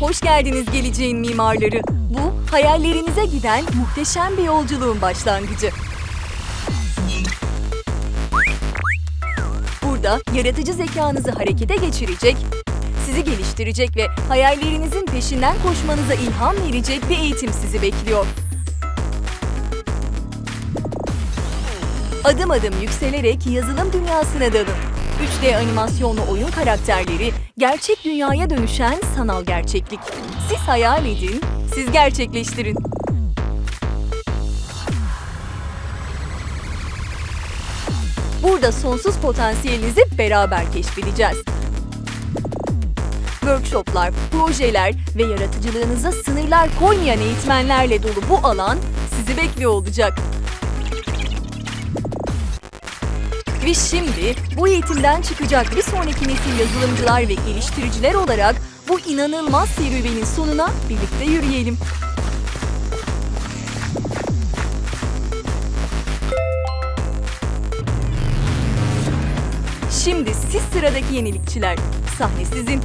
Hoş geldiniz geleceğin mimarları. Bu hayallerinize giden muhteşem bir yolculuğun başlangıcı. Burada yaratıcı zekanızı harekete geçirecek, sizi geliştirecek ve hayallerinizin peşinden koşmanıza ilham verecek bir eğitim sizi bekliyor. Adım adım yükselerek yazılım dünyasına dalın. 3D animasyonlu oyun karakterleri gerçek dünyaya dönüşen sanal gerçeklik. Siz hayal edin, siz gerçekleştirin. Burada sonsuz potansiyelinizi beraber keşfedeceğiz. Workshoplar, projeler ve yaratıcılığınıza sınırlar koymayan eğitmenlerle dolu bu alan sizi bekliyor olacak. Ve şimdi bu eğitimden çıkacak bir sonraki nesil yazılımcılar ve geliştiriciler olarak bu inanılmaz serüvenin sonuna birlikte yürüyelim. Şimdi siz sıradaki yenilikçiler. Sahne sizin.